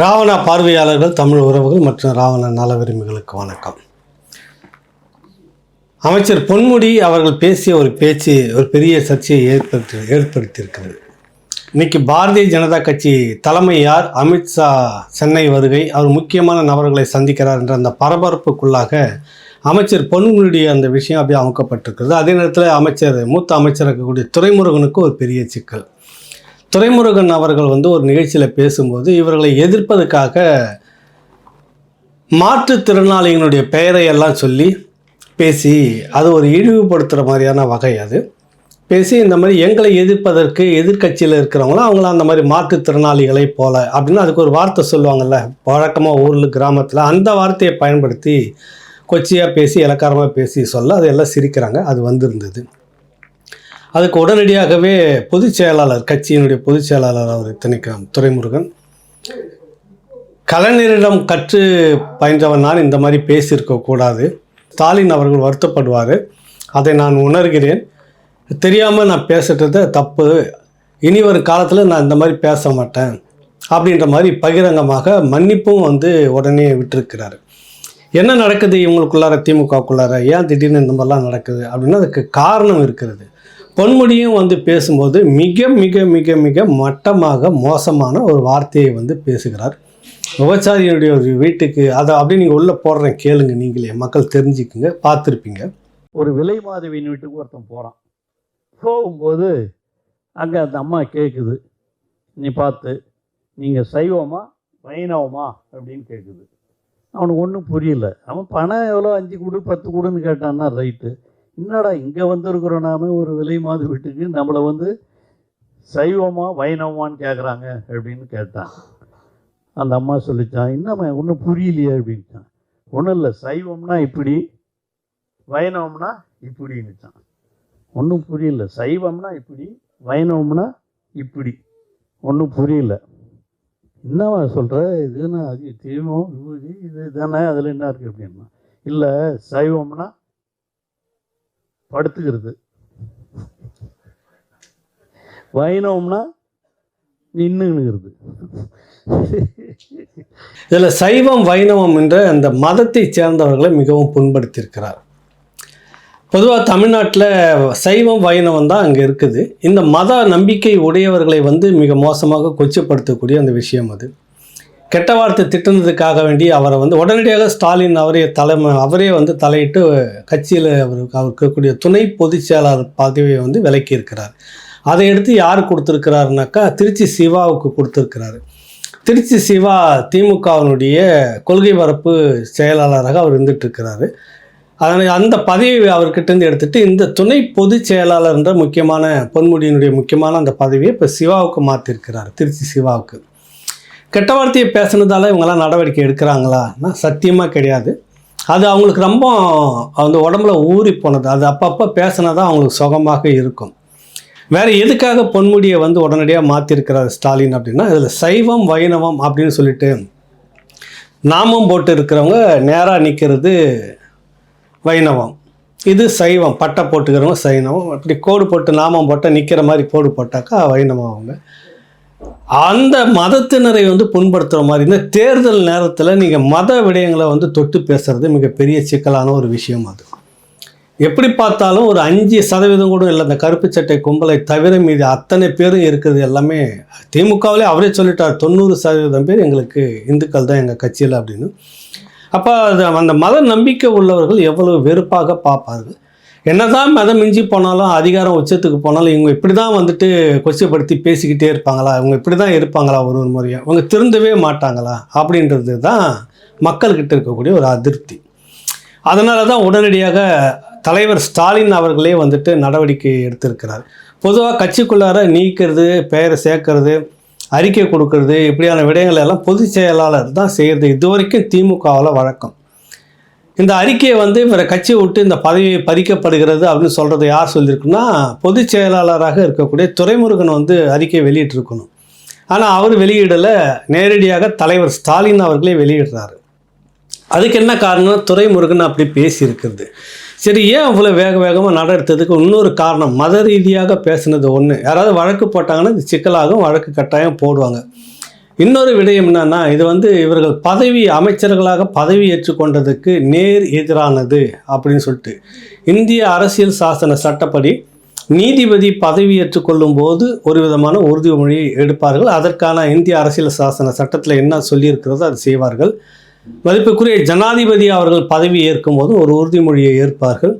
ராவணா பார்வையாளர்கள் தமிழ் உறவுகள் மற்றும் ராவண நல விரும்பிகளுக்கு வணக்கம். அமைச்சர் பொன்முடி அவர்கள் பேசிய ஒரு பேச்சு ஒரு பெரிய சர்ச்சையை ஏற்படுத்தி ஏற்படுத்தியிருக்கிறது. இன்னைக்கு பாரதிய ஜனதா கட்சி தலைமை யார்? அமித்ஷா சென்னை வருகை. அவர் முக்கியமான நபர்களை சந்திக்கிறார் என்ற அந்த பரபரப்புக்குள்ளாக அமைச்சர் பொன்முடிய அந்த விஷயம் அப்படியே அமுக்கப்பட்டிருக்கிறது. அதே நேரத்தில் அமைச்சர் மூத்த அமைச்சர் இருக்கக்கூடிய துறைமுருகனுக்கு ஒரு பெரிய சிக்கல். துரைமுருகன் அவர்கள் வந்து ஒரு நிகழ்ச்சியில் பேசும்போது இவர்களை எதிர்ப்பதற்காக மாற்றுத்திறனாளிகளுடைய பெயரை எல்லாம் சொல்லி பேசி அது ஒரு இழிவுபடுத்துகிற மாதிரியான வகை அது. பேசி இந்த மாதிரி எங்களை எதிர்ப்பதற்கு எதிர்க்கட்சியில் இருக்கிறவங்களும் அவங்கள அந்த மாதிரி மாற்றுத்திறனாளிகளை போல அப்படின்னு அதுக்கு ஒரு வார்த்தை சொல்லுவாங்கள்ல வழக்கமாக ஊரில் கிராமத்தில் அந்த வார்த்தையை பயன்படுத்தி கொச்சியாக பேசி இலக்காரமாக பேசி சொல்ல அது எல்லாம் சிரிக்கிறாங்க. அது வந்திருந்தது. அதுக்கு உடனடியாகவே பொதுச் செயலாளர் கட்சியினுடைய பொதுச் செயலாளர் அவர் இத்தனைக்கும் துரைமுருகன். கலைஞரிடம் கற்று பயின்றவன் நான் இந்த மாதிரி பேசியிருக்க கூடாது. ஸ்டாலின் அவர்கள் வருத்தப்படுவார். அதை நான் உணர்கிறேன். தெரியாமல் நான் பேசுறது தப்பு. இனி ஒரு காலத்தில் நான் இந்த மாதிரி பேச மாட்டேன். அப்படின்ற மாதிரி பகிரங்கமாக மன்னிப்பும் வந்து உடனே விட்டிருக்கிறார். என்ன நடக்குது இவங்களுக்குள்ளார திமுகக்குள்ளார? ஏன் திடீர்னு இந்த மாதிரிலாம் நடக்குது? அப்படின்னா அதுக்கு காரணம் இருக்கிறது. பொன்முடியும் வந்து பேசும்போது மிக மிக மிக மிக மட்டமாக மோசமான ஒரு வார்த்தையை வந்து பேசுகிறார். விபச்சாரியனுடைய ஒரு வீட்டுக்கு அதை அப்படியே நீங்கள் உள்ளே போடுறேன் கேளுங்க நீங்களே மக்கள் தெரிஞ்சுக்குங்க பார்த்துருப்பீங்க. ஒரு விலை மாதவியின் வீட்டுக்கு ஒருத்தன் போகிறான் போகும்போது அங்கே அந்த அம்மா கேட்குது நீ பார்த்து நீங்கள் சைவமா வைணவமா அப்படின்னு கேட்குது அவனுக்கு ஒன்றும் புரியல. அவன் பணம் எவ்வளோ அஞ்சு கொடு பத்து கொடுன்னு கேட்டான்னா ரைட்டு. என்னடா இங்கே வந்திருக்கிறோம் நாம? ஒரு விலை மாத வீட்டுக்கு நம்மளை வந்து சைவமா வைணவமான்னு கேட்குறாங்க அப்படின்னு கேட்டான். அந்த அம்மா சொல்லிச்சான் என்னம்மா ஒன்றும் புரியலையே அப்படின்ட்டான் ஒன்றும் இல்லை சைவம்னா இப்படி வைணவம்னா இப்படின்னுச்சான். ஒன்றும் புரியல சைவம்னா இப்படி வைணவம்னா இப்படி. ஒன்றும் புரியல. என்னவா சொல்கிற இதுன்னா அது தீமம் விபூதி இது தானே அதில் என்ன இருக்குது அப்படின்னா இல்லை சைவம்னா படுத்துக்கிறது. வைணவம்னா நின்றுங்கிறது இதில் சைவம் வைணவம் என்ற அந்த மதத்தைச் சேர்ந்தவர்களை மிகவும் புண்படுத்தியிருக்கிறார். பொதுவாக தமிழ்நாட்டில் சைவம் வைணவம் தான் அங்கே இருக்குது. இந்த மத நம்பிக்கை உடையவர்களை வந்து மிக மோசமாக கொச்சப்படுத்தக்கூடிய அந்த விஷயம் அது. கெட்ட வார்த்தை திட்டினதுக்காக வேண்டி அவரை வந்து உடனடியாக ஸ்டாலின் அவரே தலைமை அவரே வந்து தலையிட்டு கட்சியில் அவருக்கு அவருக்கு இருக்கக்கூடிய துணை பொதுச் செயலாளர் பதவியை வந்து விலக்கி இருக்கிறார் அதை எடுத்து யார் கொடுத்துருக்கிறாருனாக்கா திருச்சி சிவாவுக்கு கொடுத்துருக்கிறாரு. திருச்சி சிவா திமுகவினுடைய கொள்கை பரப்பு செயலாளராக அவர் இருந்துகிட்ருக்கிறாரு அதனால் அந்த பதவியை அவர்கிட்டருந்து எடுத்துகிட்டு இந்த துணை பொதுச் செயலாளர் என்ற முக்கியமான பொன்முடியினுடைய முக்கியமான அந்த பதவியை இப்போ சிவாவுக்கு மாற்றிருக்கிறார் திருச்சி சிவாவுக்கு. கெட்ட வார்த்தையை பேசுனதால இவங்கெல்லாம் நடவடிக்கை எடுக்கிறாங்களான்னா சத்தியமாக கிடையாது. அது அவங்களுக்கு ரொம்ப அந்த உடம்புல ஊறி போனது. அது அப்பப்போ பேசினா தான் அவங்களுக்கு சுகமாக இருக்கும். வேறு எதுக்காக பொன்முடியை வந்து உடனடியாக மாற்றிருக்கிறார் ஸ்டாலின் அப்படின்னா இதில் சைவம் வைணவம் அப்படின்னு சொல்லிட்டு நாமம் போட்டு இருக்கிறவங்க நேராக நிற்கிறது வைணவம். இது சைவம். பட்டை போட்டுக்கிறவங்க சைனவம் அப்படி கோடு போட்டு நாமம் போட்டால் நிற்கிற மாதிரி கோடு போட்டாக்கா வைணவம் அவங்க. அந்த மதத்தினரை வந்து புண்படுத்துகிற மாதிரி. இந்த தேர்தல் நேரத்தில் நீங்கள் மத விடயங்களை வந்து தொட்டு பேசுகிறது மிகப்பெரிய சிக்கலான ஒரு விஷயம் அது. எப்படி பார்த்தாலும் ஒரு அஞ்சு சதவீதம் கூட இல்லை அந்த கருப்பு சட்டை கும்பலை தவிர மீது அத்தனை பேரும் இருக்கிறது எல்லாமே திமுகவிலே அவரே சொல்லிட்டார். தொண்ணூறு சதவீதம் பேர் எங்களுக்கு இந்துக்கள் தான் எங்கள் கட்சியில் அப்படின்னு. அப்போ அந்த மத நம்பிக்கை உள்ளவர்கள் எவ்வளவு வெறுப்பாக பார்ப்பார்கள். என்னதான் மதம் மிஞ்சி போனாலும் அதிகாரம் உச்சத்துக்கு போனாலும் இவங்க இப்படி தான் வந்துட்டு கொச்சப்படுத்தி பேசிக்கிட்டே இருப்பாங்களா? இவங்க இப்படி தான் இருப்பாங்களா ஒரு ஒரு முறையாக இவங்க திருந்தவே மாட்டாங்களா? அப்படின்றது தான் மக்கள்கிட்ட இருக்கக்கூடிய ஒரு அதிருப்தி. அதனால தான் உடனடியாக தலைவர் ஸ்டாலின் அவர்களே வந்துட்டு நடவடிக்கை எடுத்திருக்கிறார். பொதுவாக கட்சிக்குள்ளார நீக்கிறது பெயரை சேர்க்கறது அறிக்கை கொடுக்கறது இப்படியான விடயங்கள் எல்லாம் பொதுச் செயலாளர் தான் செய்கிறது இது வரைக்கும் திமுகவில் வழக்கம். இந்த அறிக்கையை வந்து இவரை கட்சியை விட்டு இந்த பதவி பறிக்கப்படுகிறது அப்படின்னு சொல்கிறத யார் சொல்லியிருக்குன்னா பொதுச் செயலாளராக இருக்கக்கூடிய துறைமுருகன் வந்து அறிக்கையை வெளியிட்டிருக்கணும். ஆனால் அவர் வெளியிடலை. நேரடியாக தலைவர் ஸ்டாலின் அவர்களே வெளியிடுறாரு. அதுக்கு என்ன காரணம் துரைமுருகன் அப்படி பேசியிருக்கிறது. சரி ஏன் அவ்வளோ வேக வேகமாக நடத்துறதுக்கு இன்னொரு காரணம் மத ரீதியாக பேசுனது ஒன்று யாராவது வழக்கு போட்டாங்கன்னா இது சிக்கலாகும் வழக்கு கட்டாயம் போடுவாங்க. இன்னொரு விடயம் என்னன்னா இது வந்து இவர்கள் பதவி அமைச்சர்களாக பதவி ஏற்றுக்கொண்டதுக்கு நேர் எதிரானது அப்படின்னு சொல்லிட்டு. இந்திய அரசியல் சாசன சட்டப்படி நீதிபதி பதவி ஏற்றுக்கொள்ளும் போது ஒரு விதமான உறுதிமொழி எடுப்பார்கள். அதற்கான இந்திய அரசியல் சாசன சட்டத்தில் என்ன சொல்லியிருக்கிறதோ அது செய்வார்கள். மதிப்புக்குரிய ஜனாதிபதி அவர்கள் பதவி ஏற்கும் போதும் ஒரு உறுதிமொழியை ஏற்பார்கள்.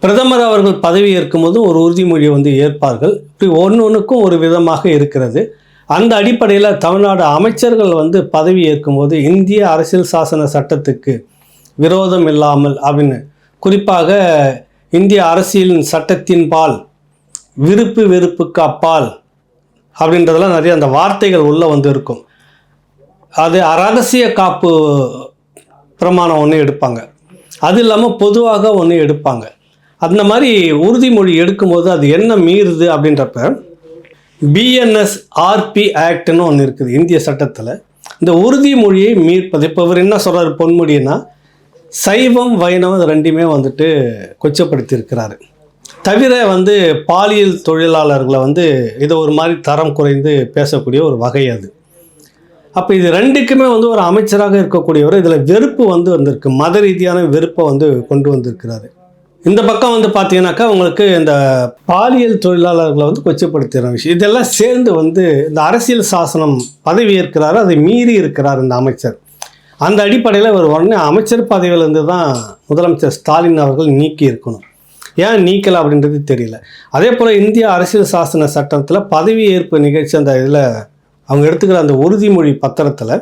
பிரதமர் அவர்கள் பதவி ஏற்கும் போதும் ஒரு உறுதிமொழியை வந்து ஏற்பார்கள். இப்படி ஒன்று ஒன்றுக்கும் ஒரு விதமாக இருக்கிறது. அந்த அடிப்படையில் தமிழ்நாடு அமைச்சர்கள் வந்து பதவி ஏற்கும்போது இந்திய அரசியல் சாசன சட்டத்துக்கு விரோதம் இல்லாமல் அப்படின்னு குறிப்பாக இந்திய அரசியலின் சட்டத்தின் பால் விருப்பு வெறுப்புக்கு அப்பால் அப்படின்றதெல்லாம் நிறைய அந்த வார்த்தைகள் உள்ளே வந்து இருக்கும். அது அரசிய காப்பு பிரமாணம் ஒன்று எடுப்பாங்க. அது இல்லாமல் பொதுவாக ஒன்று எடுப்பாங்க. அந்த மாதிரி உறுதிமொழி எடுக்கும்போது அது என்ன மீறுது அப்படின்றப்ப பிஎன்எஸ் ஆர்பி ஆக்ட்னு ஒன்று இருக்குது இந்திய சட்டத்தில். இந்த உறுதிமொழியை மீட்பது இப்போ இவர் என்ன சொல்கிறார் பொன்முடினா சைவம் வைணவம் இது ரெண்டுமே வந்துட்டு கொச்சப்படுத்தியிருக்கிறாரு. தவிர வந்து பாலியல் தொழிலாளர்களை வந்து இதை ஒரு மாதிரி தரம் குறைந்து பேசக்கூடிய ஒரு வகை அது. அப்போ இது ரெண்டுக்குமே வந்து ஒரு அமைச்சராக இருக்கக்கூடியவர் இதில் வெறுப்பு வந்து வந்திருக்கு. மத ரீதியான வெறுப்பை வந்து கொண்டு வந்திருக்கிறாரு. இந்த பக்கம் வந்து பார்த்தீங்கன்னாக்கா உங்களுக்கு இந்த பாலியல் தொழிலாளர்களை வந்து கொச்சப்படுத்துகிற விஷயம். இதெல்லாம் சேர்ந்து வந்து இந்த அரசியல் சாசனம் பதவி ஏற்கிறாரு அதை மீறி இருக்கிறார் இந்த அமைச்சர். அந்த அடிப்படையில் ஒரு உடனே அமைச்சர் பதவியிலேருந்து தான் முதலமைச்சர் ஸ்டாலின் அவர்கள் நீக்கி இருக்கணும். ஏன் நீக்கலை அப்படின்றது தெரியல. அதே போல் இந்திய அரசியல் சாசன சட்டத்தில் பதவி ஏற்பு நிகழ்ச்சி அந்த இதில் அவங்க எடுத்துக்கிற அந்த உறுதிமொழி பத்திரத்தில்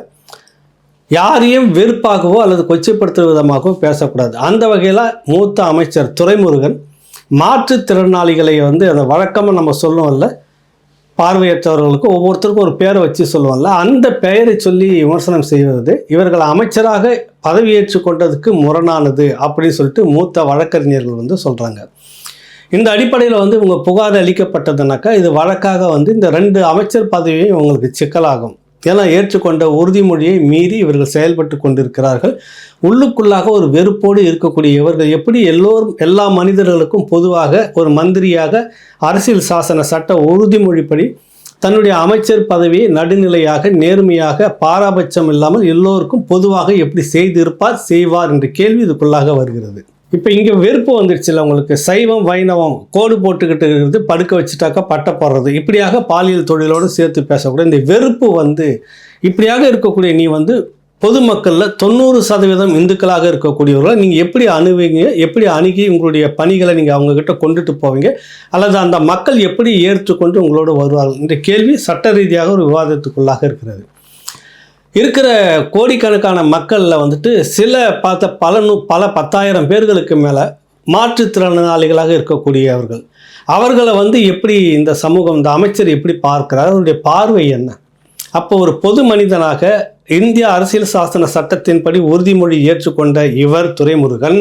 யாரையும் வெறுப்பாகவோ அல்லது கொச்சைப்படுத்தும் விதமாகவோ பேசக்கூடாது. அந்த வகையில் மூத்த அமைச்சர் துரைமுருகன் மாற்றுத்திறனாளிகளை வந்து அந்த வழக்கமாக நம்ம சொல்லுவோம்ல பார்வையற்றவர்களுக்கு ஒவ்வொருத்தருக்கும் ஒரு பேரை வச்சு சொல்லுவோம்ல. அந்த பெயரை சொல்லி விமர்சனம் செய்வது இவர்கள் அமைச்சராக பதவியேற்று கொண்டதுக்கு முரணானது அப்படின்னு சொல்லிட்டு மூத்த வழக்கறிஞர்கள் வந்து சொல்கிறாங்க இந்த அடிப்படையில் வந்து இவங்க புகார் அளிக்கப்பட்டதுனாக்கா இது வழக்காக வந்து இந்த ரெண்டு அமைச்சர் பதவியும் இவங்களுக்கு சிக்கலாகும். ஏன்னா ஏற்றுக்கொண்ட உறுதிமொழியை மீறி இவர்கள் செயல்பட்டு கொண்டிருக்கிறார்கள். உள்ளுக்குள்ளாக ஒரு வெறுப்போடு இருக்கக்கூடிய இவர்கள் எப்படி எல்லோரும் எல்லா மனிதர்களுக்கும் பொதுவாக ஒரு மந்திரியாக அரசியல் சாசன சட்ட உறுதிமொழிப்படி தன்னுடைய அமைச்சர் பதவியை நடுநிலையாக நேர்மையாக பாராபட்சம் இல்லாமல் எல்லோருக்கும் பொதுவாக எப்படி செய்திருப்பார் செய்வார் என்ற கேள்வி இதுக்குள்ளாக வருகிறது. இப்போ இங்கே வெறுப்பு வந்துடுச்சுல உங்களுக்கு. சைவம் வைணவம் கோடு போட்டுக்கிட்டு இருக்கிறது படுக்க வச்சுட்டாக்கா பட்டை போடுறது. இப்படியாக பாலியல் தொழிலோடு சேர்த்து பேசக்கூடிய இந்த வெறுப்பு வந்து இப்படியாக இருக்கக்கூடிய நீ வந்து பொதுமக்களில் தொண்ணூறு சதவீதம் இந்துக்களாக இருக்கக்கூடியவர்களை நீங்கள் எப்படி அணுவீங்க எப்படி அணுகி உங்களுடைய பணிகளை நீங்கள் அவங்கக்கிட்ட கொண்டுட்டு போவீங்க? அல்லது அந்த மக்கள் எப்படி ஏற்றுக்கொண்டு உங்களோட வருவார்கள்? இந்த கேள்வி சட்ட ரீதியாக ஒரு விவாதத்துக்குள்ளாக இருக்கிறது. இருக்கிற கோடிக்கணக்கான மக்களில் வந்துட்டு சில பார்த்த பல நூ பல பத்தாயிரம் பேர்களுக்கு மேலே மாற்றுத்திறனாளிகளாக இருக்கக்கூடியவர்கள். அவர்களை வந்து எப்படி இந்த சமூகம் இந்த அமைச்சர் எப்படி பார்க்கிறார்? அவருடைய பார்வை என்ன? அப்போ ஒரு பொது மனிதனாக இந்திய அரசியல் சாசன சட்டத்தின்படி உறுதிமொழி ஏற்றுக்கொண்ட இவர் துரைமுருகன்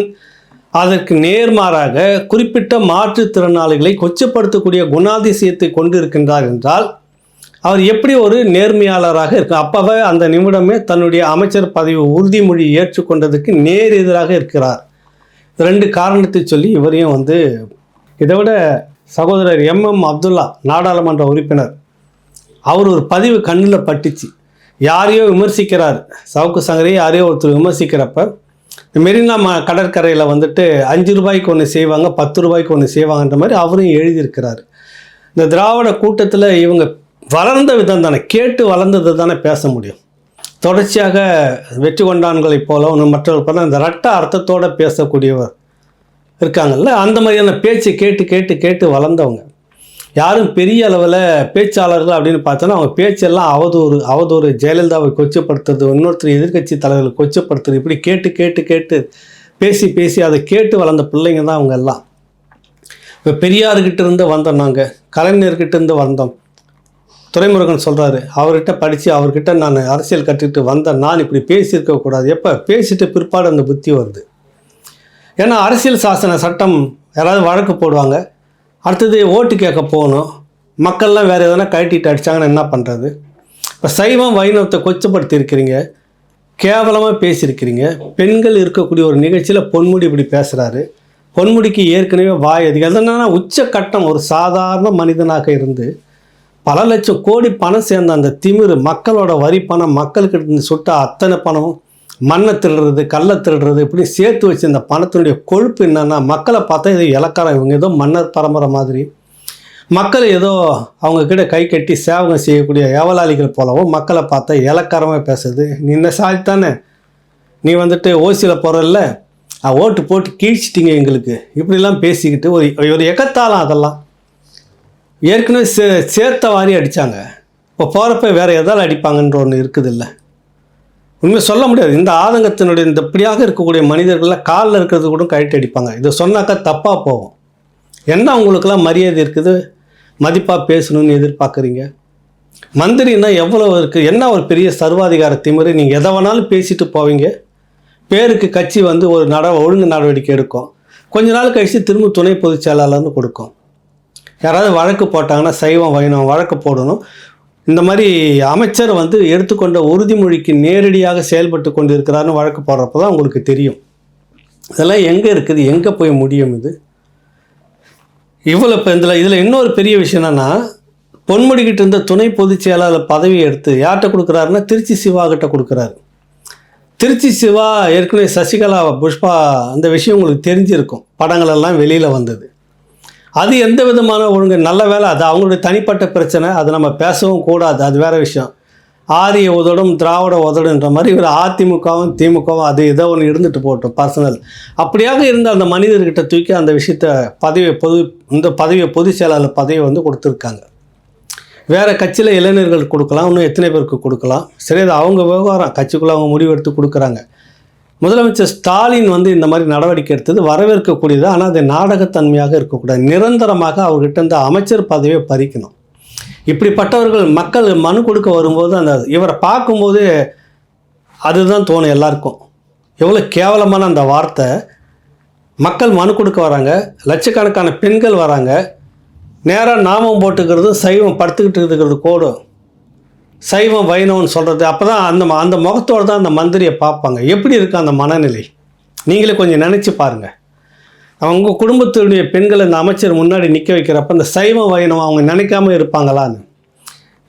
அதற்கு நேர்மாறாக குறிப்பிட்ட மாற்றுத்திறனாளிகளை கொச்சப்படுத்தக்கூடிய குணாதிசயத்தை கொண்டிருக்கின்றார் என்றால் அவர் எப்படி ஒரு நேர்மையாளராக இருக்கு அப்பவே அந்த நிமிடமே தன்னுடைய அமைச்சர் பதவி உறுதிமொழி ஏற்றுக்கொண்டதுக்கு நேர் எதிராக இருக்கிறார். ரெண்டு காரணத்தை சொல்லி இவரையும் வந்து இதை விட சகோதரர் எம்எம் அப்துல்லா நாடாளுமன்ற உறுப்பினர் அவர் ஒரு பதிவு கண்ணில் பட்டுச்சு. யாரையோ விமர்சிக்கிறார். சவுக்கு சங்கரை யாரையோ ஒருத்தர் விமர்சிக்கிறப்ப இந்த மெரினா ம கடற்கரையில் வந்துட்டு அஞ்சு ரூபாய்க்கு ஒன்று செய்வாங்க பத்து ரூபாய்க்கு ஒன்று செய்வாங்கன்ற மாதிரி அவரும் எழுதியிருக்கிறார். இந்த திராவிட கூட்டத்தில் இவங்க வளர்ந்த விதம் தானே கேட்டு வளர்ந்தது தானே பேச முடியும். தொடர்ச்சியாக வெற்றி கொண்டான்களைப் போல ஒன்று மற்றவர்கள் போல இந்த ரட்ட அர்த்தத்தோடு பேசக்கூடியவர் இருக்காங்கல்ல அந்த மாதிரியான பேச்சு கேட்டு கேட்டு கேட்டு வளர்ந்தவங்க. யாரும் பெரிய அளவில் பேச்சாளர்கள் அப்படின்னு பார்த்தோன்னா அவங்க பேச்செல்லாம் அவதூறு அவதூறு. ஜெயலலிதாவை கொச்சப்படுத்துறது இன்னொருத்தர் எதிர்க்கட்சி தலைவர்களை கொச்சப்படுத்துறது இப்படி கேட்டு கேட்டு கேட்டு பேசி பேசி அதை கேட்டு வளர்ந்த பிள்ளைங்க தான் அவங்க எல்லாம். இப்போ பெரியார்கிட்ட இருந்து வந்தோம் நாங்கள் கலைஞர்கிட்ட இருந்து வந்தோம். துறைமுருகன் சொல்கிறாரு அவர்கிட்ட படித்து அவர்கிட்ட நான் அரசியல் கற்றுக்கிட்டு வந்தேன் நான் இப்படி பேசியிருக்க கூடாது. எப்போ? பேசிட்டு பிற்பாடு அந்த புத்தி வருது. ஏன்னா அரசியல் சாசன சட்டம் யாராவது வழக்கு போடுவாங்க. அடுத்தது ஓட்டு கேட்க போகணும். மக்கள்லாம் வேறு எதனா கழட்டிட்டு அடிச்சாங்கன்னா என்ன பண்ணுறது இப்போ சைவம் வைணவத்தை கொச்சப்படுத்தி இருக்கிறீங்க கேவலமாக பேசியிருக்கிறீங்க. பெண்கள் இருக்கக்கூடிய ஒரு நிகழ்ச்சியில் பொன்முடி இப்படி பேசுகிறாரு பொன்முடிக்கு ஏற்கனவே வாய் அதிகம் என்னென்னா என்னன்னா ஒரு சாதாரண மனிதனாக இருந்து பல லட்சம் கோடி பணம் சேர்ந்த அந்த திமிரு மக்களோட வரி பணம் மக்கள்கிட்ட சுட்ட அத்தனை பணம் மண்ணை திருடுறது கல்லை திருடுறது இப்படி சேர்த்து வச்சு இந்த பணத்தினுடைய கொழுப்பு என்னென்னா மக்களை பார்த்தா இது இலக்காரம். இவங்க ஏதோ மன்னர் பரம்பரை மாதிரி. மக்கள் ஏதோ அவங்கக்கிட்ட கை கட்டி சேவகம் செய்யக்கூடிய ஏவலாளிகள் போலவும் மக்களை பார்த்தா இலக்காரமாக பேசுது. நீ என்ன சாதித்தானே நீ வந்துட்டு ஓசியில் போகிறல்ல ஓட்டு போட்டு கீழ்ச்சிட்டிங்க எங்களுக்கு. இப்படிலாம் பேசிக்கிட்டு ஒரு ஒரு எக்கத்தாலம் அதெல்லாம். ஏற்கனவே சே சேர்த்த வாரி அடித்தாங்க இப்போ போகிறப்ப வேறு எதால் அடிப்பாங்கன்ற ஒன்று இருக்குது இல்லை உண்மை சொல்ல முடியாது. இந்த ஆதங்கத்தினுடைய இந்த இப்படியாக இருக்கக்கூடிய மனிதர்கள்லாம் காலில் இருக்கிறது கூட கழட்டி அடிப்பாங்க. இதை சொன்னாக்கா தப்பாக போகும். என்ன அவங்களுக்கெல்லாம் மரியாதை இருக்குது? மதிப்பாக பேசணும்னு எதிர்பார்க்குறீங்க? மந்திரின்னா எவ்வளோ இருக்குது என்ன ஒரு பெரிய சர்வாதிகார திமிரு? நீங்கள் எதை வேணாலும் பேசிட்டு போவீங்க. பேருக்கு கட்சி வந்து ஒரு நட ஒழுங்கு நடவடிக்கை எடுக்கும். கொஞ்ச நாள் கழித்து திரும்ப துணை பொதுச் செயலாளர்னு கொடுக்கும். யாராவது வழக்கு போட்டாங்கன்னா சைவம் வைணவம் வழக்கு போடணும். இந்த மாதிரி அமைச்சர் வந்து எடுத்துக்கொண்ட உறுதிமொழிக்கு நேரடியாக செயல்பட்டு கொண்டு இருக்கிறாருன்னு வழக்கு போடுறப்ப தான் உங்களுக்கு தெரியும். இதெல்லாம் எங்கே இருக்குது? எங்கே போய் முடியும் இது? இவ்வளோ இப்போ இதில் இதில் இன்னொரு பெரிய விஷயம் என்னென்னா பொன்முடிக்கிட்ட இருந்த துணை பொதுச் செயலாளர் பதவியை எடுத்து யார்கிட்ட கொடுக்குறாருன்னா திருச்சி சிவா கிட்ட கொடுக்குறாரு. திருச்சி சிவா ஏற்கனவே சசிகலா புஷ்பா அந்த விஷயம் உங்களுக்கு தெரிஞ்சிருக்கும். படங்கள் எல்லாம் வெளியில் வந்தது. அது எந்த விதமான ஒழுங்கு நல்ல வேலை அது அவங்களுடைய தனிப்பட்ட பிரச்சனை அது நம்ம பேசவும் கூடாது அது வேற விஷயம். ஆரிய உதடும் திராவிட உதடுன்ற மாதிரி இவர் அதிமுகவும் திமுகவும் அது ஏதோ ஒன்று இருந்துட்டு போட்டோம் பர்சனல் அப்படியாக இருந்த அந்த மனிதர்கிட்ட தூக்கி அந்த விஷயத்த பதவியை பொது இந்த பதவியை பொதுச் செயலாளர் பதவியை வந்து கொடுத்துருக்காங்க. வேறு கட்சியில் இளைஞர்கள் கொடுக்கலாம் இன்னும் எத்தனை பேருக்கு கொடுக்கலாம் சரி அது அவங்க விவகாரம். கட்சிக்குள்ளே அவங்க முடிவெடுத்து கொடுக்குறாங்க. முதலமைச்சர் ஸ்டாலின் வந்து இந்த மாதிரி நடவடிக்கை எடுத்தது வரவேற்கக்கூடியது ஆனால் அது நாடகத்தன்மையாக இருக்கக்கூடாது. நிரந்தரமாக அவர்கிட்ட இந்த அமைச்சர் பதவியை பறிக்கணும். இப்படிப்பட்டவர்கள் மக்கள் மனு கொடுக்க வரும்போது அந்த இவரை பார்க்கும்போது அதுதான் தோணும் எல்லாருக்கும். எவ்வளோ கேவலமான அந்த வார்த்தை. மக்கள் மனு கொடுக்க வராங்க. லட்சக்கணக்கான பெண்கள் வராங்க. நேராக நாமம் போட்டுக்கிறது சைவம் படுத்துக்கிட்டு இருக்கிறது கோடும் சைவம் வைணவம்னு சொல்கிறது அப்போ தான் அந்த ம- அந்த முகத்தோடு தான் அந்த மந்திரியை பார்ப்பாங்க. எப்படி இருக்குது அந்த மனநிலை? நீங்களே கொஞ்சம் நினச்சி பாருங்கள் அவங்க குடும்பத்துடைய பெண்களை இந்த அமைச்சர் முன்னாடி நிற்க வைக்கிறப்ப இந்த சைவம் வைணவம் அவங்க நினைக்காம இருப்பாங்களான்னு.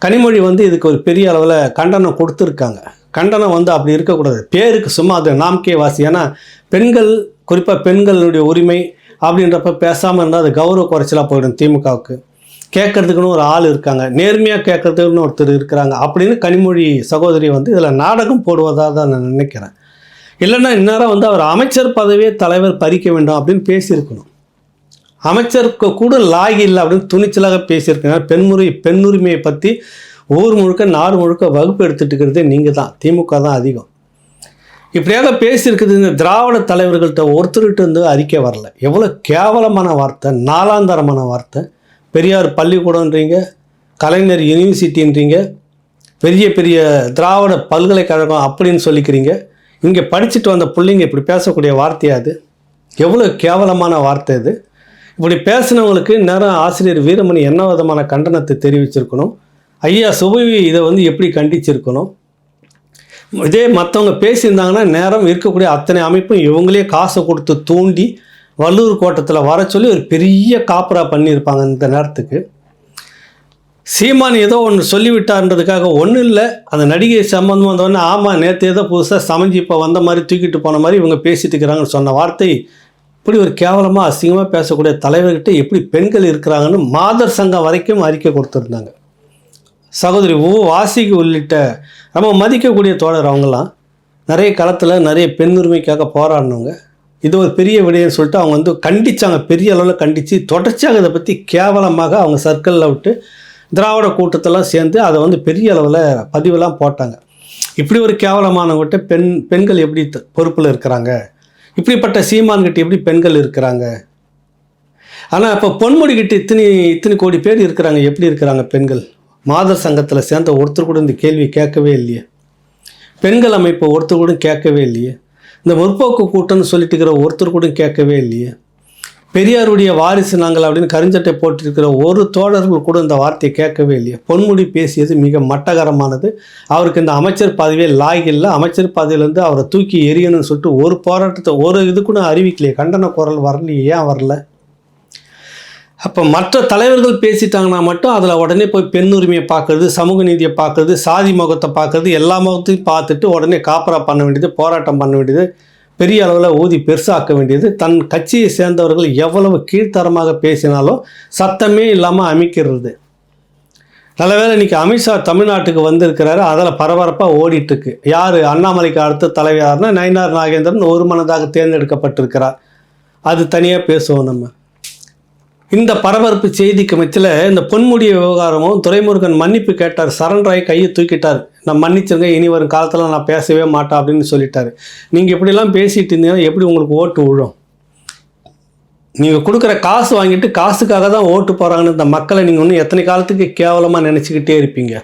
கனிமொழி வந்து இதுக்கு ஒரு பெரிய அளவில் கண்டனம் கொடுத்துருக்காங்க. கண்டனம் வந்து அப்படி இருக்கக்கூடாது. பேருக்கு சும்மா அது நாம்கே வாசி. ஏன்னா பெண்கள் குறிப்பாக பெண்களுடைய உரிமை அப்படின்றப்ப பேசாமல் இருந்தால் அது கௌரவ குறைச்சலாக போயிடும் திமுகவுக்கு. கேட்கறதுக்குன்னு ஒரு ஆள் இருக்காங்க. நேர்மையாக கேட்கறதுக்குன்னு ஒருத்தர் இருக்கிறாங்க. அப்படின்னு கனிமொழி சகோதரி வந்து இதில் நாடகம் போடுவதாக தான் நான் நினைக்கிறேன். இல்லைன்னா இந்நேரம் வந்து அவர் அமைச்சர் பதவியே தலைவர் பறிக்க வேண்டும் அப்படின்னு பேசியிருக்கணும். அமைச்சருக்கு கூட லாகி இல்லை அப்படின்னு துணிச்சலாக பேசியிருக்காங்க பெண்முறை பெண்ணுரிமையை பற்றி ஊர் முழுக்க நாடு முழுக்க வகுப்பு எடுத்துட்டு இருக்கிறதே நீங்கள் தான். திமுக தான் அதிகம். இப்படியாக பேசியிருக்குது இந்த திராவிட தலைவர்கள்ட்ட ஒருத்தர்கிட்ட வந்து அறிக்கை வரல. எவ்வளோ கேவலமான வார்த்தை நாலாந்தரமான வார்த்தை. பெரியார் பள்ளிக்கூடன்றீங்க கலைஞர் யூனிவர்சிட்டின்றீங்க பெரிய பெரிய திராவிட பல்கலைக்கழகம் அப்படின்னு சொல்லிக்கிறீங்க. இங்கே படிச்சுட்டு வந்த பிள்ளைங்க இப்படி பேசக்கூடிய வார்த்தையா அது. எவ்வளோ கேவலமான வார்த்தை இது இப்படி பேசினவங்களுக்கு நேரம் ஆசிரியர் வீரமணி என்ன விதமான கண்டனத்தை தெரிவிச்சிருக்கணும்? ஐயா சுபவி இதை வந்து எப்படி கண்டிச்சிருக்கணும்? இதே மற்றவங்க பேசியிருந்தாங்கன்னா நேரம் இருக்கக்கூடிய அத்தனை அமைப்பும் இவங்களே காசை கொடுத்து தூண்டி வள்ளூர் கோட்டத்தில் வர சொல்லி ஒரு பெரிய காப்பரா பண்ணியிருப்பாங்க இந்த நேரத்துக்கு. சீமான் ஏதோ ஒன்று சொல்லிவிட்டார்ன்றதுக்காக ஒன்றும் இல்லை. அந்த நடிகை சம்மந்தம் வந்தவொடனே ஆமாம் நேற்று ஏதோ புதுசாக சமைஞ்சு இப்போ வந்த மாதிரி தூக்கிட்டு போன மாதிரி இவங்க பேசிட்டு இருக்கிறாங்கன்னு சொன்ன வார்த்தை இப்படி ஒரு கேவலமாக அசிங்கமாக பேசக்கூடிய தலைவர்கிட்ட எப்படி பெண்கள் இருக்கிறாங்கன்னு மாதர் சங்கம் வரைக்கும் அறிக்கை கொடுத்துருந்தாங்க. சகோதரி ஓ வாசிக்கு உள்ளிட்ட நம்ம மதிக்கக்கூடிய தோழர் அவங்கெல்லாம் நிறைய களத்தில் நிறைய பெண் உரிமைக்காக போராடினவங்க. இது ஒரு பெரிய விடயம்னு சொல்லிட்டு அவங்க வந்து கண்டிச்சாங்க பெரிய அளவில் கண்டித்து தொடர்ச்சியாக இதை பற்றி கேவலமாக அவங்க சர்க்கிளில் விட்டு திராவிட கூட்டத்தெல்லாம் சேர்ந்து அதை வந்து பெரிய அளவில் பதிவெல்லாம் போட்டாங்க. இப்படி ஒரு கேவலமானவங்கிட்ட பெண் பெண்கள் எப்படி பொறுப்பில் இருக்கிறாங்க? இப்படிப்பட்ட சீமான்கிட்ட எப்படி பெண்கள் இருக்கிறாங்க? ஆனால் இப்போ பொன்முடிக்கிட்ட இத்தனை இத்தனை கோடி பேர் இருக்கிறாங்க. எப்படி இருக்கிறாங்க பெண்கள்? மாதர் சங்கத்தில் சேர்ந்த ஒருத்தர் கூட இந்த கேள்வி கேட்கவே இல்லையே. பெண்கள் அமைப்பு ஒருத்தர் கூட கேட்கவே இல்லையே. இந்த முற்போக்கு கூட்டம்னு சொல்லிட்டு இருக்கிற ஒருத்தர் கூட கேட்கவே இல்லையே. பெரியாருடைய வாரிசு நாங்கள் அப்படின்னு கருஞ்சட்டை போட்டிருக்கிற ஒரு தோழர்கள் கூட இந்த வார்த்தையை கேட்கவே இல்லையே. பொன்முடி பேசியது மிக மட்டகரமானது. அவருக்கு இந்த அமைச்சர் பதவியே லாய்க்கு இல்லை. அமைச்சர் பதவியிலேருந்து அவரை தூக்கி எரியணும்னு சொல்லிட்டு ஒரு போராட்டத்தை ஒரு இது கூட அறிவிக்கலையே. கண்டன குரல் வரலையே ஏன் வரல? அப்போ மற்ற தலைவர்கள் பேசிட்டாங்கன்னா மட்டும் அதில் உடனே போய் பெண் உரிமையை பார்க்கறது சமூக நீதியை பார்க்குறது சாதி முகத்தை பார்க்குறது எல்லா முகத்தையும் பார்த்துட்டு உடனே காப்பரா பண்ண வேண்டியது போராட்டம் பண்ண வேண்டியது பெரிய அளவில் ஊதி பெருசாக்க வேண்டியது தன் கட்சியை சேர்ந்தவர்கள் எவ்வளவு கீழ்த்தரமாக பேசினாலும் சத்தமே இல்லாமல் அமைக்கிறது. நல்லவேளை இன்னைக்கு அமித்ஷா தமிழ்நாட்டுக்கு வந்திருக்கிறாரு அதில் பரபரப்பாக ஓடிட்டுருக்கு. யார்? அண்ணாமலைக்கு அடுத்த தலைவர்னா நயினார் நாகேந்திரன் ஒரு மனதாக தேர்ந்தெடுக்கப்பட்டிருக்கிறார். அது தனியாக பேசுவோம் நம்ம. இந்த பரபரப்பு செய்திக்கு மத்தியில் இந்த பொன்முடிய விவகாரமும் துரைமுருகன் மன்னிப்பு கேட்டார். சரண்ராய் கையை தூக்கிட்டார். நான் மன்னிச்சிருங்க இனி வரும் காலத்தில் நான் பேசவே மாட்டேன் அப்படின்னு சொல்லிட்டாரு. நீங்கள் இப்படிலாம் பேசிட்டு இருந்தீங்கன்னா எப்படி உங்களுக்கு ஓட்டு விழும் நீங்கள் கொடுக்குற காசு வாங்கிட்டு காசுக்காக தான் ஓட்டு போகிறாங்கன்னு இந்த மக்களை நீங்கள் இன்னும் எத்தனை காலத்துக்கு கேவலமாக நினச்சிக்கிட்டே இருப்பீங்க?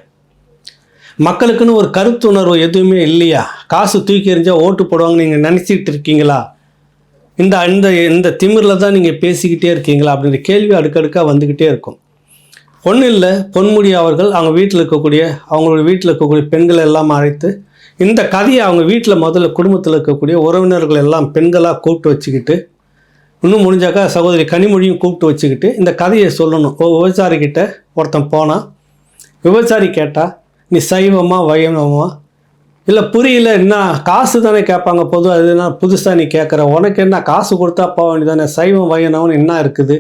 மக்களுக்குன்னு ஒரு கருத்துணர்வு எதுவுமே இல்லையா? காசு தூக்கி எறிஞ்சால் ஓட்டு போடுவாங்கன்னு நீங்கள் நினச்சிக்கிட்டு இருக்கீங்களா? இந்த இந்த இந்த திமிரில் தான் நீங்கள் பேசிக்கிட்டே இருக்கீங்களா அப்படின்ற கேள்வி அடுக்கடுக்காக வந்துக்கிட்டே இருக்கும். ஒன்றும் இல்லை பொன்முடி அவர்கள் அவங்க வீட்டில் இருக்கக்கூடிய அவங்களோட வீட்டில் இருக்கக்கூடிய பெண்களை எல்லாம் அழைத்து இந்த கதையை அவங்க வீட்டில் முதல்ல குடும்பத்தில் இருக்கக்கூடிய உறவினர்கள் எல்லாம் பெண்களாக கூப்பிட்டு வச்சுக்கிட்டு இன்னும் முடிஞ்சாக்கா சகோதரி கனிமொழியும் கூப்பிட்டு வச்சுக்கிட்டு இந்த கதையை சொல்லணும். ஓ விபச்சாரிக்கிட்ட ஒருத்தன் போனால் விபச்சாரி கேட்டால் நீ சைவமா வைணவமா இல்லை புரியல என்ன காசு தானே கேட்பாங்க பொது அது என்ன புதுசாக நீ கேட்குற உனக்கு என்ன காசு கொடுத்தா போக வேண்டியதானே சைவம் வைணவம்னு என்ன இருக்குது?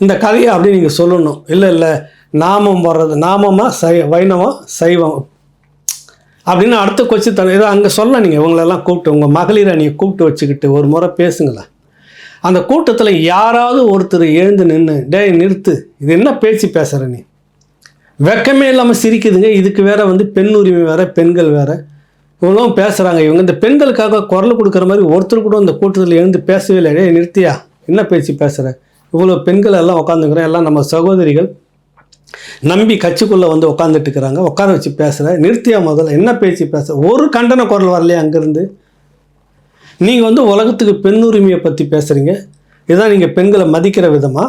இந்த கதையை அப்படி நீங்கள் சொல்லணும். இல்லை இல்லை நாமம் வர்றது நாமமாக சை வைணவம் சைவம் அப்படின்னு அடுத்த கொச்சு தன ஏதோ அங்கே சொல்ல நீங்கள் இவங்களெல்லாம் கூப்பிட்டு உங்கள் மகளிரை நீங்கள் கூப்பிட்டு வச்சுக்கிட்டு ஒரு முறை பேசுங்களேன் அந்த கூட்டத்தில் யாராவது ஒருத்தர் எழுந்து நின்று டே நிறுத்து இது என்ன பேச்சு பேசுகிற நீ? வெக்கமே இல்லாமல் சிரிக்குதுங்க. இதுக்கு வேற வந்து பெண் உரிமை வேற பெண்கள் வேற. இவங்களும் பேசுகிறாங்க இவங்க இந்த பெண்களுக்காக குரல் கொடுக்குற மாதிரி ஒருத்தர் கூட இந்த கூட்டத்தில் எழுந்து பேசவே இல்லை. நிறுத்தியா? என்ன பேச்சு பேசுகிற இவ்வளோ பெண்கள் எல்லாம் உட்காந்துக்கிறோம் எல்லாம் நம்ம சகோதரிகள் நம்பி கட்சிக்குள்ளே வந்து உட்காந்துட்டு இருக்கிறாங்க. உட்கார வச்சு பேசுகிற நிறுத்தியா முதல்ல என்ன பேச்சு பேச? ஒரு கண்டன குரல் வரலையே அங்கேருந்து? நீங்கள் வந்து உலகத்துக்கு பெண் உரிமையை பற்றி பேசுகிறீங்க இதுதான் நீங்கள் பெண்களை மதிக்கிற விதமாக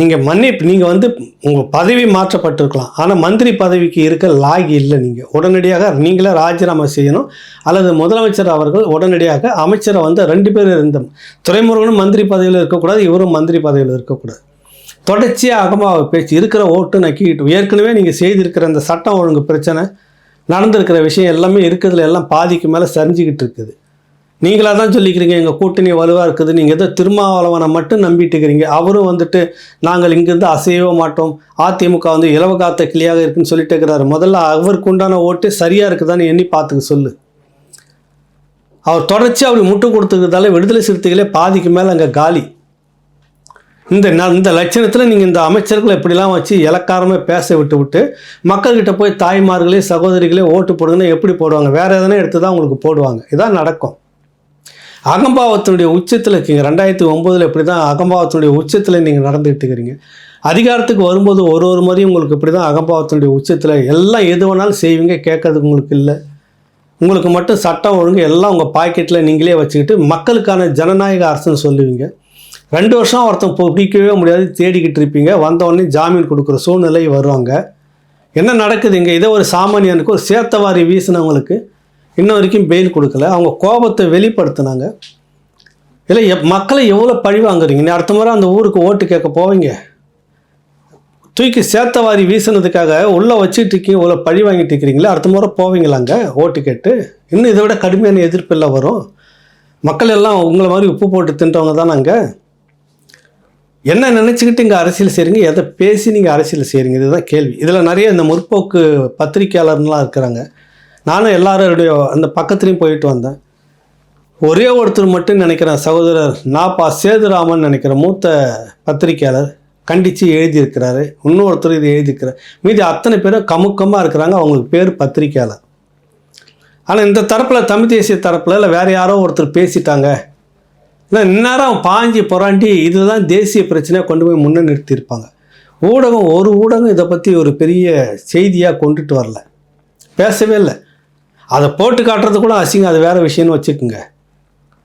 நீங்கள் மன்னிப்பு நீங்கள் வந்து உங்கள் பதவி மாற்றப்பட்டிருக்கலாம். ஆனால் மந்திரி பதவிக்கு இருக்க லாகி இல்லை நீங்கள் உடனடியாக நீங்களே ராஜினாமா செய்யணும். அல்லது முதலமைச்சர் அவர்கள் உடனடியாக அமைச்சரை வந்து ரெண்டு பேர் இருந்த துறைமுருகனும் மந்திரி பதவியில் இருக்கக்கூடாது இவரும் மந்திரி பதவியில் இருக்கக்கூடாது. தொடர்ச்சியாக அகமாக பேச்சு இருக்கிற ஓட்டு நக்கிட்டு ஏற்கனவே நீங்கள் செய்திருக்கிற அந்த சட்டம் ஒழுங்கு பிரச்சனை நடந்திருக்கிற விஷயம் எல்லாமே இருக்கிறதுல எல்லாம் பாதிக்கு மேலே சரிஞ்சிக்கிட்டு இருக்குது. நீங்களாக தான் சொல்லிக்கிறீங்க எங்கள் கூட்டணி வலுவாக இருக்குது நீங்கள் எதோ திருமாவளவனை மட்டும் நம்பிட்டு இருக்கிறீங்க அவரும் வந்துட்டு நாங்கள் இங்கேருந்து அசையவே மாட்டோம். அதிமுக வந்து இலவகாத்த கிளியாக இருக்குன்னு சொல்லிட்டு இருக்கிறாரு. முதல்ல அவருக்கு உண்டான ஓட்டு சரியாக இருக்குதான்னு எண்ணி பார்த்துக்க சொல்லு. அவர் தொடர்ச்சி அப்படி முட்டு கொடுத்துக்கிறதால விடுதலை சிறுத்தைகளே பாதிக்கு மேலே அங்கே காலி. இந்த இந்த லட்சணத்தில் நீங்கள் இந்த அமைச்சர்களை இப்படிலாம் வச்சு இலக்காரமாக பேச விட்டு விட்டு மக்கள்கிட்ட போய் தாய்மார்களே சகோதரிகளே ஓட்டு போடுங்கன்னா எப்படி போடுவாங்க? வேறு எதனா எடுத்து தான் உங்களுக்கு போடுவாங்க. இதான் நடக்கும். அகம்பாவத்தினுடைய உச்சத்தில் இருக்கீங்க ரெண்டாயிரத்தி ஒம்போதில் இப்படி தான் அகம்பாவத்தினுடைய உச்சத்தில் நீங்கள் நடந்துகிட்டு இருக்கிறீங்க. அதிகாரத்துக்கு வரும்போது ஒரு ஒரு முறையும் உங்களுக்கு இப்படி தான் அகம்பாவத்தினுடைய உச்சத்தில் எல்லாம் எது வேணாலும் செய்வீங்க கேட்கறதுக்கு உங்களுக்கு இல்லை. உங்களுக்கு மட்டும் சட்டம் ஒழுங்கு எல்லாம் உங்கள் பாக்கெட்டில் நீங்களே வச்சுக்கிட்டு மக்களுக்கான ஜனநாயக அரசுன்னு சொல்லுவீங்க. ரெண்டு வருஷம் ஒருத்தன் பிடிக்கவே முடியாது தேடிக்கிட்டு இருப்பீங்க. வந்தவொடனே ஜாமீன் கொடுக்குற சூழ்நிலை வருவாங்க. என்ன நடக்குது இங்கே? இதே ஒரு சாமானியனுக்கு ஒரு சேத்தவாரி வீசினவங்களுக்கு இன்ன வரைக்கும் பெயில் கொடுக்கல. அவங்க கோபத்தை வெளிப்படுத்தினாங்க. இல்லை எப் மக்களை எவ்வளோ பழி வாங்குறீங்க நீ அடுத்த முறை அந்த ஊருக்கு ஓட்டு கேட்க போவீங்க. தூக்கி சேத்தவாரி வீசினதுக்காக உள்ளே வச்சுட்டு இருக்கீங்க இவ்வளோ பழி வாங்கிட்டு இருக்கிறீங்களே அடுத்த முறை போவீங்களாங்க ஓட்டு கேட்டு. இன்னும் இதை விட கடுமையான எதிர்ப்பு வரும். மக்கள் எல்லாம் உங்களை மாதிரி உப்பு போட்டு தின்றவங்க தான் நாங்கள் என்ன நினச்சிக்கிட்டு இங்கே அரசியல் செய்கிறீங்க எதை பேசி நீங்கள் அரசியல் செய்கிறீங்க இதுதான் கேள்வி. இதில் நிறைய இந்த முற்போக்கு பத்திரிக்கையாளர்லாம் இருக்கிறாங்க. நானும் எல்லாருடைய அந்த பக்கத்துலேயும் போயிட்டு வந்தேன். ஒரே ஒருத்தர் மட்டும் நினைக்கிறேன் சகோதரர் நாப்பா சேதுராமன் நினைக்கிற மூத்த பத்திரிக்கையாளர் கண்டித்து எழுதியிருக்கிறாரு. இன்னொருத்தர் இது எழுதியிருக்கிறார். மீதி அத்தனை பேரும் கமுக்கமாக இருக்கிறாங்க அவங்களுக்கு பேர் பத்திரிக்கையாளர் ஆனால் இந்த தரப்பில் தமிழ் தேசிய தரப்பில் இல்லை வேறு யாரோ ஒருத்தர் பேசிட்டாங்க. இல்லை இந்நேரம் பாஞ்சி புறாண்டி இதுதான் தேசிய பிரச்சனையாக கொண்டு போய் முன்னே நிறுத்தியிருப்பாங்க. ஊடகம் ஒரு ஊடகம் இதை பற்றி ஒரு பெரிய செய்தியாக கொண்டுட்டு வரல. பேசவே இல்லை. அதை போட்டு காட்டுறதுக்குள்ள கூட அசிங்கம். அது வேறு விஷயம்னு வச்சுக்கோங்க.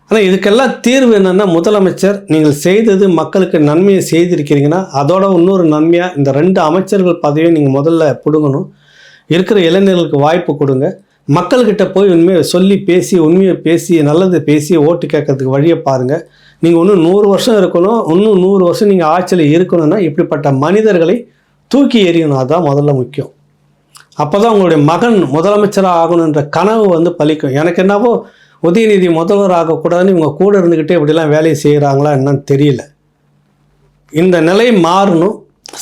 ஆனால் இதுக்கெல்லாம் தீர்வு என்னென்னா முதலமைச்சர் நீங்கள் செய்தது மக்களுக்கு நன்மையை செய்திருக்கிறீங்கன்னா அதோட இன்னொரு நன்மையாக இந்த ரெண்டு அமைச்சர்கள் பதவியை நீங்கள் முதல்ல பிடுங்கணும். இருக்கிற இளைஞர்களுக்கு வாய்ப்பு கொடுங்க. மக்கள்கிட்ட போய் உண்மையை சொல்லி பேசி உண்மையை பேசி நல்லது பேசி ஓட்டு கேட்கறதுக்கு வழியை பாருங்கள் நீங்கள் இன்னும் நூறு வருஷம் இருக்கணும். இன்னும் நூறு வருஷம் நீங்கள் ஆட்சியில் இருக்கணும்னா இப்படிப்பட்ட மனிதர்களை தூக்கி எறியணும். அதுதான் முதல்ல முக்கியம். அப்போ தான் உங்களுடைய மகன் முதலமைச்சராக ஆகணுன்ற கனவு வந்து பலிக்கும். எனக்கு என்னவோ உதயநிதி முதல்வர் ஆகக்கூடாதுன்னு இவங்க கூட இருந்துக்கிட்டே இப்படிலாம் வேலையை செய்கிறாங்களா என்னன்னு தெரியல. இந்த நிலை மாறணும்.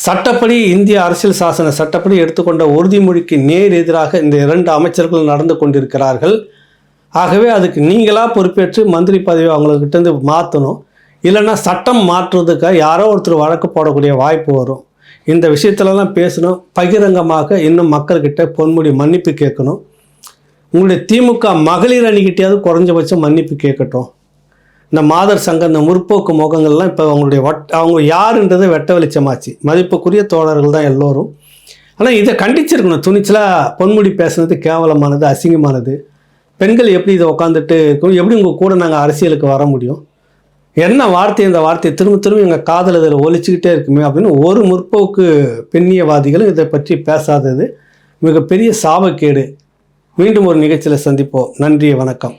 சட்டப்படி இந்திய அரசியல் சாசன சட்டப்படி எடுத்துக்கொண்ட உறுதிமொழிக்கு நேர் எதிராக இந்த இரண்டு அமைச்சர்கள் நடந்து கொண்டிருக்கிறார்கள். ஆகவே அதுக்கு நீங்களாக பொறுப்பேற்று மந்திரி பதவி அவங்கக்கிட்டேருந்து மாற்றணும் இல்லைன்னா சட்டம் மாற்றுறதுக்காக யாரோ ஒருத்தர் வழக்கு போடக்கூடிய வாய்ப்பு வரும். இந்த விஷயத்துலலாம் பேசணும். பகிரங்கமாக இன்னும் மக்கள்கிட்ட பொன்முடி மன்னிப்பு கேட்கணும். உங்களுடைய திமுக மகளிர் அணிக்கிட்டேயாவது குறைஞ்சபட்சம் மன்னிப்பு கேட்கட்டும். இந்த மாதர் சங்கம் இந்த முற்போக்கு முகங்கள்லாம் இப்போ அவங்களுடைய வட் அவங்க யாருன்றதை வெட்ட வெளிச்சமாச்சு. மதிப்புக்குரிய தோழர்கள் தான் எல்லோரும். ஆனால் இதை கண்டிச்சிருக்கணும். துணிச்சலாக பொன்முடி பேசுனது கேவலமானது அசிங்கமானது. பெண்கள் எப்படி இதை உட்காந்துட்டு இருக்கும் எப்படி உங்கள் கூட நாங்கள் அரசியலுக்கு வர முடியும்? என்ன வார்த்தை இந்த வார்த்தையை திரும்ப திரும்ப எங்கள் காதல் இதில் ஒழிச்சுக்கிட்டே இருக்குமே அப்படின்னு ஒரு முற்போக்கு பெண்ணியவாதிகளும் இதை பற்றி பேசாதது. மிகப்பெரிய சாபக்கேடு. மீண்டும் ஒரு நிகழ்ச்சியில் சந்திப்போம். நன்றி வணக்கம்.